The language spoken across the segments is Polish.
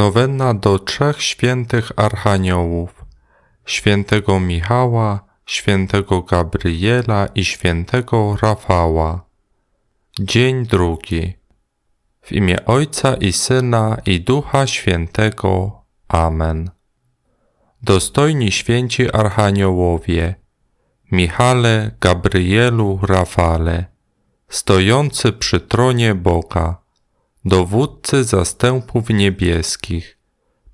Nowenna do trzech świętych archaniołów: świętego Michała, świętego Gabriela i świętego Rafała. Dzień drugi. W imię Ojca i Syna i Ducha Świętego. Amen. Dostojni święci archaniołowie, Michale, Gabrielu, Rafale, stojący przy tronie Boga, dowódcy zastępów niebieskich,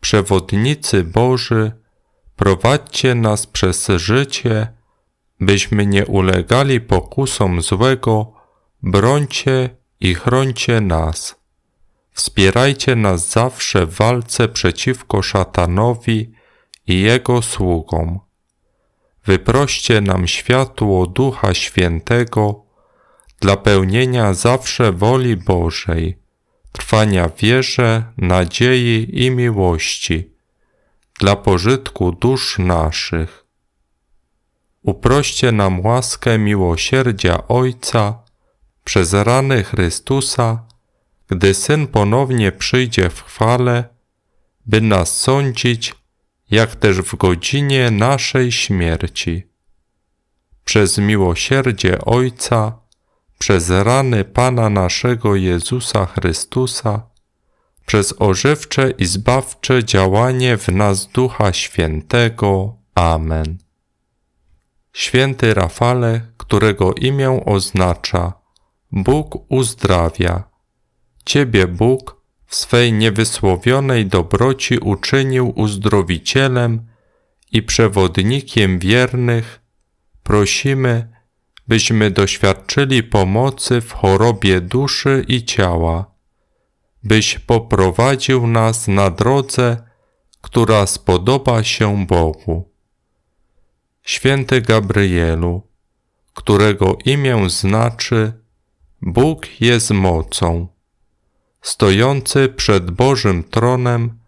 przewodnicy Boży, prowadźcie nas przez życie, byśmy nie ulegali pokusom złego, brońcie i chrońcie nas. Wspierajcie nas zawsze w walce przeciwko szatanowi i jego sługom. Wyproście nam światło Ducha Świętego dla pełnienia zawsze woli Bożej, trwania wierze, nadziei i miłości, dla pożytku dusz naszych. Uproście nam łaskę miłosierdzia Ojca przez rany Chrystusa, gdy Syn ponownie przyjdzie w chwale, by nas sądzić, jak też w godzinie naszej śmierci. Przez miłosierdzie Ojca, przez rany Pana naszego Jezusa Chrystusa, przez ożywcze i zbawcze działanie w nas Ducha Świętego. Amen. Święty Rafale, którego imię oznacza Bóg uzdrawia. Ciebie Bóg w swej niewysłowionej dobroci uczynił uzdrowicielem i przewodnikiem wiernych. Prosimy, byśmy doświadczyli pomocy w chorobie duszy i ciała, byś poprowadził nas na drodze, która spodoba się Bogu. Święty Gabrielu, którego imię znaczy Bóg jest mocą, stojący przed Bożym tronem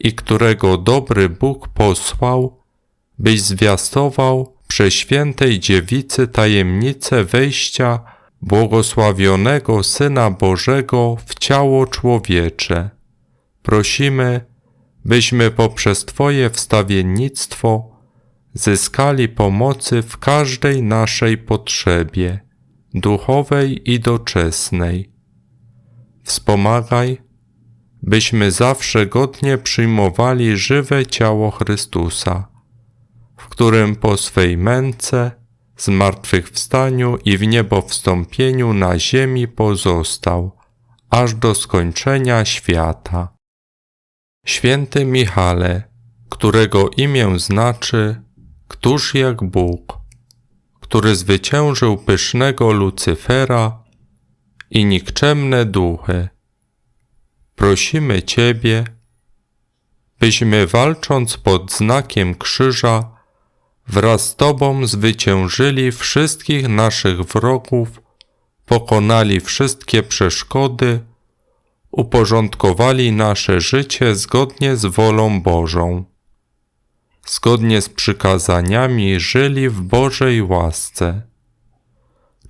i którego dobry Bóg posłał, byś zwiastował Przeświętej Dziewicy tajemnicę wejścia błogosławionego Syna Bożego w ciało człowiecze. Prosimy, byśmy poprzez Twoje wstawiennictwo zyskali pomocy w każdej naszej potrzebie, duchowej i doczesnej. Wspomagaj, byśmy zawsze godnie przyjmowali żywe ciało Chrystusa w którym po swej męce, zmartwychwstaniu i w niebo wstąpieniu na ziemi pozostał, aż do skończenia świata. Święty Michale, którego imię znaczy Któż jak Bóg, który zwyciężył pysznego Lucyfera i nikczemne duchy. Prosimy Ciebie, byśmy walcząc pod znakiem krzyża wraz z Tobą zwyciężyli wszystkich naszych wrogów, pokonali wszystkie przeszkody, uporządkowali nasze życie zgodnie z wolą Bożą. Zgodnie z przykazaniami żyli w Bożej łasce.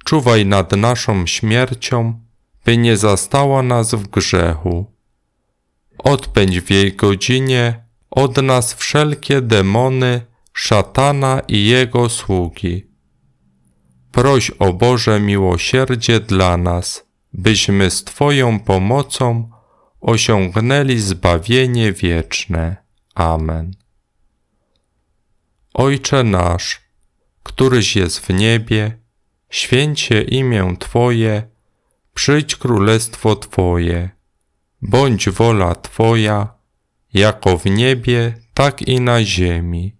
Czuwaj nad naszą śmiercią, by nie zastała nas w grzechu. Odpędź w jej godzinie od nas wszelkie demony, szatana i jego sługi. Proś o Boże miłosierdzie dla nas, byśmy z Twoją pomocą osiągnęli zbawienie wieczne. Amen. Ojcze nasz, któryś jest w niebie, święcie imię Twoje, przyjdź królestwo Twoje, bądź wola Twoja, jako w niebie, tak i na ziemi.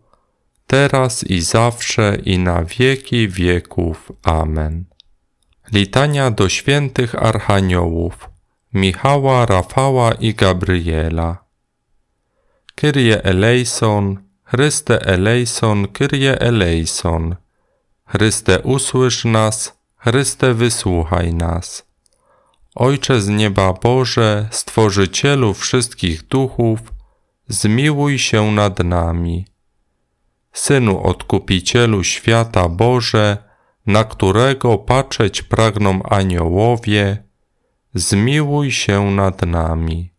teraz i zawsze i na wieki wieków. Amen. Litania do świętych archaniołów Michała, Rafała i Gabriela. Kyrie eleison, Chryste eleison, Kyrie eleison. Chryste usłysz nas, Chryste wysłuchaj nas. Ojcze z nieba Boże, Stworzycielu wszystkich duchów, zmiłuj się nad nami. Synu Odkupicielu świata Boże, na którego patrzeć pragną aniołowie, zmiłuj się nad nami.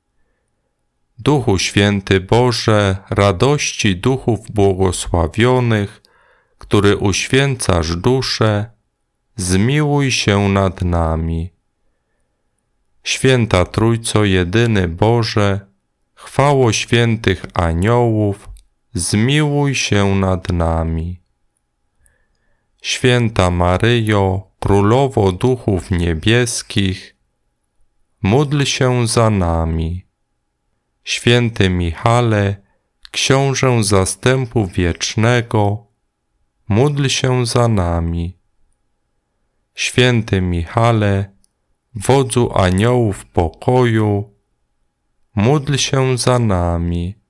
Duchu Święty Boże, radości duchów błogosławionych, który uświęcasz duszę, zmiłuj się nad nami. Święta Trójco Jedyny Boże, chwało świętych aniołów, zmiłuj się nad nami. Święta Maryjo, Królowo Duchów Niebieskich, módl się za nami. Święty Michale, Książę Zastępu Wiecznego, módl się za nami. Święty Michale, Wodzu Aniołów Pokoju, módl się za nami.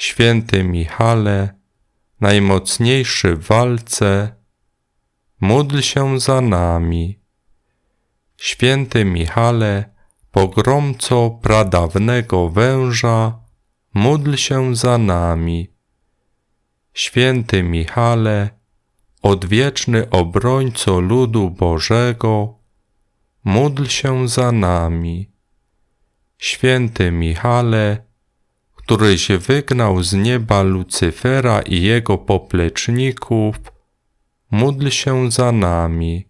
Święty Michale, najmocniejszy w walce, módl się za nami. Święty Michale, pogromco pradawnego węża, módl się za nami. Święty Michale, odwieczny obrońco ludu Bożego, módl się za nami. Święty Michale, któryś wygnał z nieba Lucyfera i jego popleczników, módl się za nami.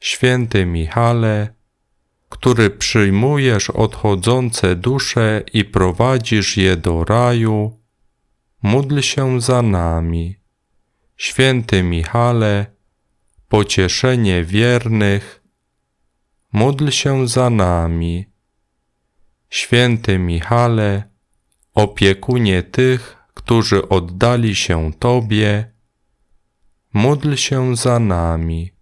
Święty Michale, który przyjmujesz odchodzące dusze i prowadzisz je do raju, módl się za nami. Święty Michale, pocieszenie wiernych, módl się za nami. Święty Michale, opiekunie tych, którzy oddali się Tobie, módl się za nami.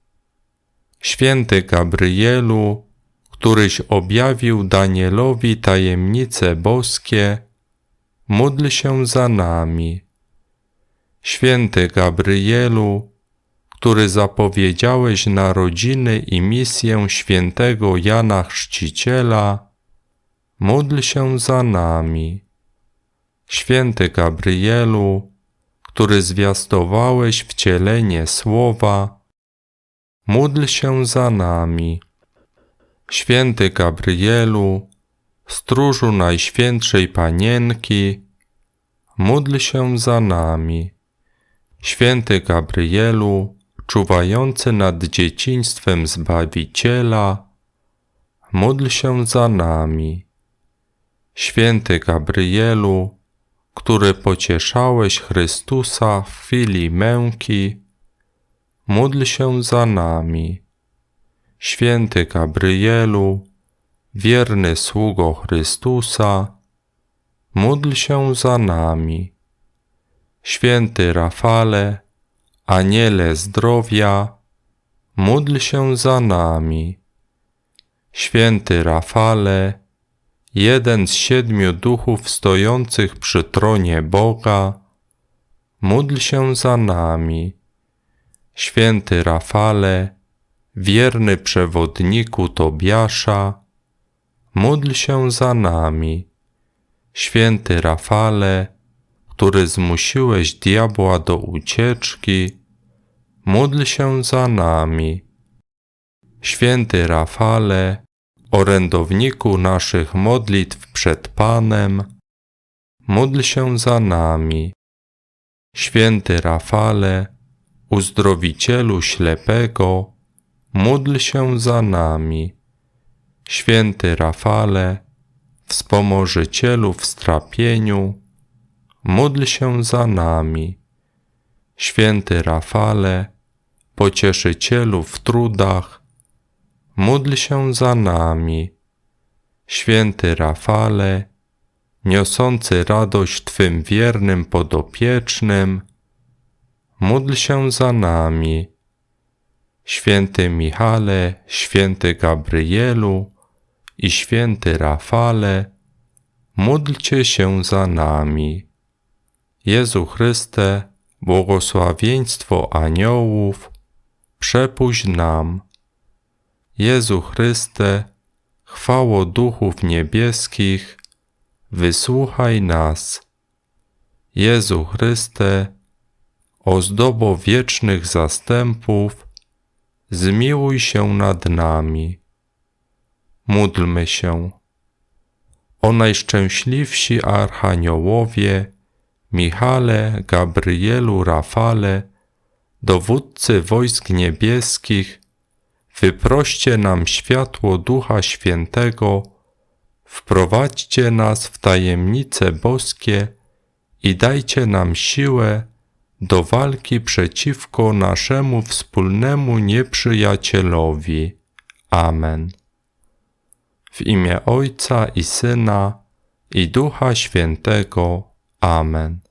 Święty Gabrielu, któryś objawił Danielowi tajemnice boskie, módl się za nami. Święty Gabrielu, który zapowiedziałeś narodziny i misję świętego Jana Chrzciciela, módl się za nami. Święty Gabrielu, który zwiastowałeś wcielenie słowa, módl się za nami. Święty Gabrielu, stróżu Najświętszej Panienki, módl się za nami. Święty Gabrielu, czuwający nad dzieciństwem Zbawiciela, módl się za nami. Święty Gabrielu, który pocieszałeś Chrystusa w chwili męki, módl się za nami. Święty Gabrielu, wierny sługo Chrystusa, módl się za nami. Święty Rafale, aniele zdrowia, módl się za nami. Święty Rafale, jeden z siedmiu duchów stojących przy tronie Boga, módl się za nami. Święty Rafale, wierny przewodniku Tobiasza, módl się za nami. Święty Rafale, który zmusiłeś diabła do ucieczki, módl się za nami. Święty Rafale, orędowniku naszych modlitw przed Panem, módl się za nami. Święty Rafale, uzdrowicielu ślepego, módl się za nami. Święty Rafale, wspomożycielu w strapieniu, módl się za nami. święty Rafale, pocieszycielu w trudach, módl się za nami. Święty Rafale, niosący radość Twym wiernym podopiecznym, módl się za nami. Święty Michale, święty Gabrielu i święty Rafale, módlcie się za nami. Jezu Chryste, błogosławieństwo aniołów, przepuść nam. Jezu Chryste, chwało duchów niebieskich, wysłuchaj nas. Jezu Chryste, ozdobo wiecznych zastępów, zmiłuj się nad nami. Módlmy się. O najszczęśliwsi archaniołowie, Michale, Gabrielu, Rafale, dowódcy wojsk niebieskich, wyproście nam światło Ducha Świętego, wprowadźcie nas w tajemnice boskie i dajcie nam siłę do walki przeciwko naszemu wspólnemu nieprzyjacielowi. Amen. W imię Ojca i Syna i Ducha Świętego. Amen.